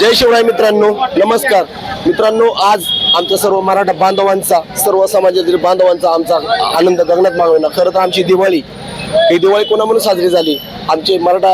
जय शिवराय मित्रांनो नमस्कार. मित्रांनो आज आमच्या सर्व मराठा बांधवांचा सर्व समाजातील बांधवांचा आमचा आनंद गगनात मागवला खरं तर आमची दिवाळी ही दिवाळी कोणा म्हणून साजरी झाली? आमचे मराठा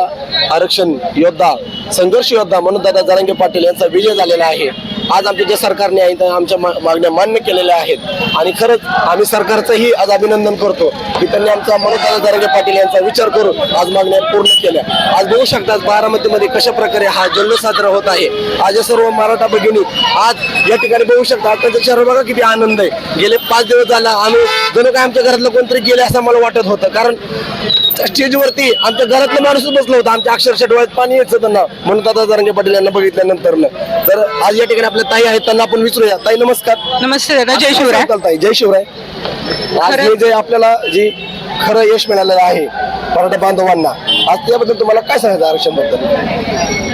आरक्षण योद्धा संघर्ष योद्धा म्हणून दादा जरांगे पाटील यांचा विजय झालेला आहे. आज आमच्या जे सरकारने आहे आमच्या मागण्या मान्य केलेल्या आहेत. आणि खरंच आम्ही सरकारचंही आज अभिनंदन करतो की त्यांनी आमचा म्हणून दरंगे पाटील यांचा विचार करून आज मागण्या पूर्ण केल्या. आज बघू शकतात बारामतीमध्ये कशा प्रकारे हा जल्लोष साजरा होत आहे. आज या सर्व मराठा भगिनी आज या ठिकाणी बघू शकता आताच्या शहर बघा किती आनंद आहे. गेले पाच दिवस झाला आम्ही जणू काय आमच्या घरातलं कोणतरी गेले असं मला वाटत होतं. कारण स्टेजवरती आमच्या घरातलं माणूस बसलं होतं. आमच्या अक्षरशः डोळ्यात पाणी यायचं त्यांना. म्हणून दादा जरांगे पाटील यांना बघितल्यानंतर तर आज या ठिकाणी आपल्या ताई आहेत त्यांना आपण विचारूया ताई नमस्कार. नमस्ते दादा जय शिवराय. ताई जय शिवराय. आज हे जे आपल्याला जी खरं यश मिळालेलं आहे मराठा बांधवांना आज त्याबद्दल तुम्हाला काय सांगायचं आरक्षणबद्दल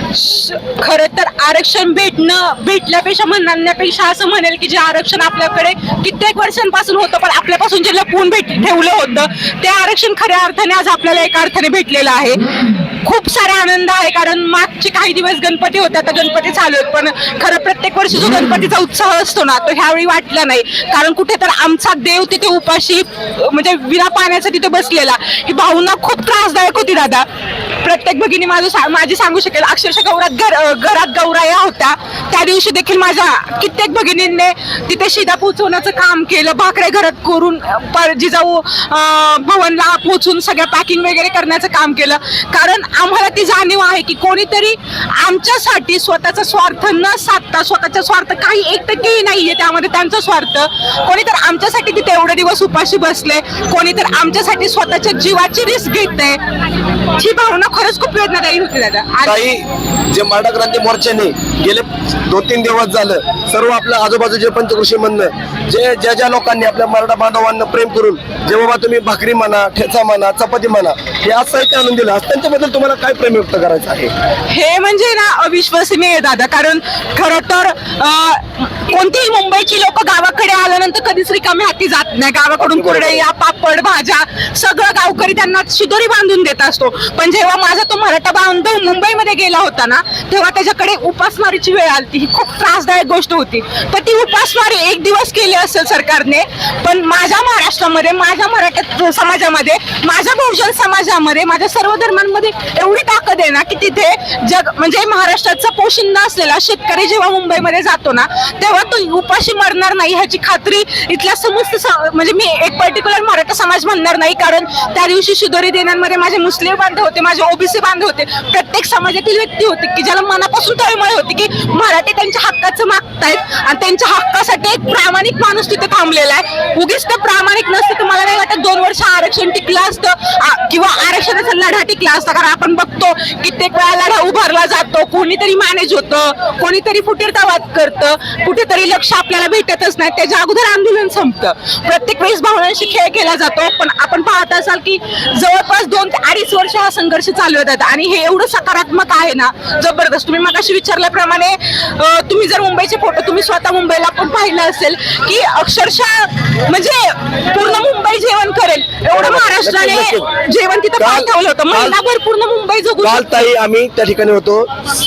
खर तर आरक्षण भेटणं भेटल्यापेक्षा म्हणण्यापेक्षा असं म्हणेल की जे आरक्षण आपल्याकडे कित्येक वर्षांपासून होतं पण आपल्यापासून जे लपवून भेट ठेवलं होतं ते आरक्षण खऱ्या अर्थाने आज आपल्याला एका अर्थाने भेटलेलं आहे. खूप सारा आनंद आहे कारण मागचे काही दिवस गणपती होते आता गणपती चालू आहेत पण खरं प्रत्येक वर्षी जो गणपतीचा उत्साह असतो ना तो ह्यावेळी वाटला नाही. कारण कुठे तर आमचा देव तिथे उपाशी म्हणजे विना पाण्याचा तिथे बसलेला ही भावना खूप त्रासदायक होती दादा. प्रत्येक भगिनी माझं सा- माझी सांगू शकेल. अक्षरशः गौरात घर घरात गौराया होत्या. त्या दिवशी देखील माझ्या कित्येक भगिनींनी तिथे शिदा पोचवण्याचं काम केलं. भाकऱ्या घरात करून पर- जिजाऊ भवनला पोचून सगळ्या पॅकिंग वगैरे करण्याचं काम केलं. कारण आम्हाला ती जाणीव आहे की कोणीतरी आमच्यासाठी स्वतःचा स्वार्थ न साधता स्वतःचा स्वार्थ काही एक टक्केही आहे त्यामध्ये त्यांचा स्वार्थ. कोणी तर आमच्यासाठी तिथे एवढे दिवस उपाशी बसले. कोणी तर आमच्यासाठी स्वतःच्या जीवाची रिस्क घेत आहे ही भावना खरंच खूप वेदनादायी होती दादा काही जे मराठा क्रांती मोर्चाने गेले दोन तीन दिवस झालं सर्व आपल्या आजूबाजूचे पंचकृषी म्हणणं जे ज्या ज्या लोकांनी आपल्या मराठा बांधवांना प्रेम करून जे बाबा तुम्ही भाकरी म्हणा ठेचा म्हणा चपाती म्हणा हे आज साहित्य आणून दिलं. आज त्यांच्याबद्दल तुम्हाला काय प्रेम व्यक्त करायचं आहे? हे म्हणजे ना अविश्वसनीय आहे दादा कारण खरं तर अं, कोणतीही मुंबईची लोक गावाकडे आल्यानंतर कधीच रिकामी हाती जात नाही. गावाकडून कुरडया पापड भाज्या सगळं गावकरी त्यांना शिदोरी बांधून देत असतो. पण जेव्हा माझा तो मराठा बांधव मुंबईमध्ये गेला होता ना तेव्हा त्याच्याकडे उपासमारीची वेळ आली ही खूप त्रासदायक गोष्ट होती. पण ती उपासमारी एक दिवस केली असेल सरकारने पण माझ्या महाराष्ट्रामध्ये माझ्या मराठा समाजामध्ये माझ्या बहुजन समाजामध्ये माझ्या सर्व धर्मांमध्ये एवढी ताकद आहे ना की तिथे जग म्हणजे महाराष्ट्राचा पोशिंदा असलेला शेतकरी जेव्हा मुंबईमध्ये जातो ना तेव्हा तो उपाशी मरणार नाही ह्याची खात्री इथल्या समस्त म्हणजे मी एक पर्टिक्युलर मराठा समाज म्हणणार नाही कारण त्या दिवशी शिदोरी देण्यांमध्ये माझे मुस्लिम बांधव होते माझे ओबीसी बांधव होते. प्रत्येक समाजातील व्यक्ती होती की ज्याला मनापासून तळमळ होती की मराठी त्यांच्या हक्काचं मागतायत आणि त्यांच्या हक्कासाठी एक प्रामाणिक माणूस तिथे थांबलेला आहे. उगीच तर प्रामाणिक नसतं तर मला नाही वाटत दोन वर्ष आरक्षण टिकलं असतं? किंवा आरक्षणाचा लढा टिकला असता कारण आपण बघतो कित्येक वेळा लढा उभारला जातो कोणीतरी मॅनेज होतं कोणीतरी फुटीरतावाद करतं कुठेतरी लक्ष आपल्याला भेटतच नाही त्याच्या अगोदर आंदोलन संपतं. प्रत्येक वेळेस भावनांशी खेळ केला जातो पण आपण पाहत असाल की जवळपास दोन ते अडीच वर्ष हा संघर्ष चालू होतात. आणि हे एवढं सकारात्मक आहे ना जबरदस्त. तुम्ही मगाशी विचारल्याप्रमाणे तुम्ही जर मुंबईचे फोटो तुम्ही स्वतः मुंबईला पण पाहिलं असेल की अक्षरशः म्हणजे पूर्ण मुंबई जेवण करेल. एवढं महाराष्ट्राने. जेवण तिथं काल- पाठवलं होतं. महिनाभर पूर्ण मुंबई जगू काल ताई आम्ही त्या ठिकाणी होतो.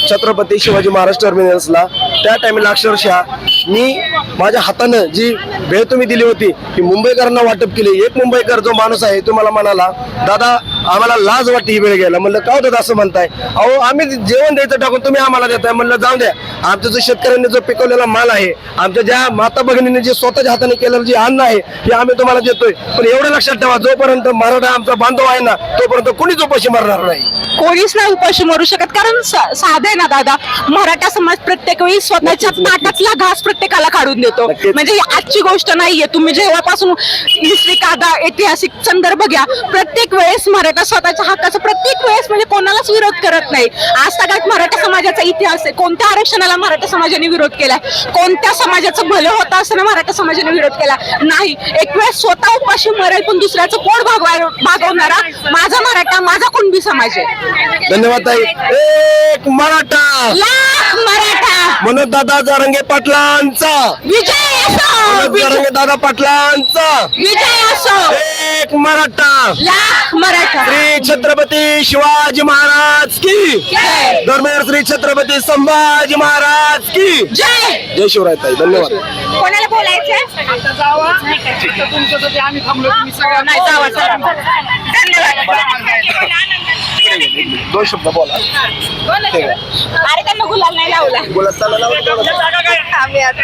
छत्रपती शिवाजी महाराज टर्मिनल्सला त्या टाइमला अक्षरशः मी माझ्या हातानं जी भेळ तुम्ही दिली होती ती मुंबईकरांना वाटप केली. एक मुंबईकर जो माणूस आहे तो मला म्हणाला दादा आम्हाला लाज वाटते ही वेळ घ्यायला. म्हणलं का होतं असं म्हणताय? अहो आम्ही जेवण द्यायचं टाकून तुम्ही आम्हाला देताय. म्हणलं जाऊ द्या. आमचं जो शेतकऱ्यांनी जो पिकवलेला माल आहे आमच्या ज्या माता भगिनीने जे स्वतःच्या हाताने केलेलं जे अन्न आहे हे आम्ही तुम्हाला देतोय. पण एवढं लक्षात ठेवा जोपर्यंत मराठा आमचा बांधव आहे ना तोपर्यंत कोणीच उपाशी मारणार नाही. कोणीच नाही उपाशी मरू शकत. कारण साधं ना दादा. मराठा समाज प्रत्येक वेळी स्वतःच्या. ताटातला घास प्रत्येकाला काढून देतो. म्हणजे आजची गोष्ट नाहीये. तुम्ही जेव्हापासून हिस्ट्री कादा ऐतिहासिक संदर्भ घ्या प्रत्येक वेळेस मराठा स्वतःच्या हक्काचा प्रत्येक वेळेस म्हणजे कोणालाच विरोध करत नाही. आज सगळ्यात मराठा समाजाचा इतिहास आहे. कोणत्या आरक्षणाला मराठा समाजाने विरोध केलाय? कोणत्या समाजाचं भलं होतं असताना मराठा समाजाने विरोध केला? नाही. एक वेळेस स्वतः उपाशी मरेल पण दुसऱ्याचं पोट भागवा भागवणारा माझा मराठा माझा कुणबी समाज आहे. धन्यवाद एक मराठा. लाख मराठा. मनोज दादा जारंगे पाटलांचा. विजय असो. दादा पाटलांचा. विजय असो. एक मराठा. लाख मराठा. श्री छत्रपती शिवाजी महाराज की. जय. धर्मेंद्र श्री छत्रपती संभाजी महाराज की. जय. जय शिवराय ताई धन्यवाद. कोणाला बोलायचंय? नाही जावा चला. धन्यवाद. दोन शब्द बोला. अरे त्यांना गुलाल नाही लावला. बोलत चालला लावा थोडंसं. आम्ही आता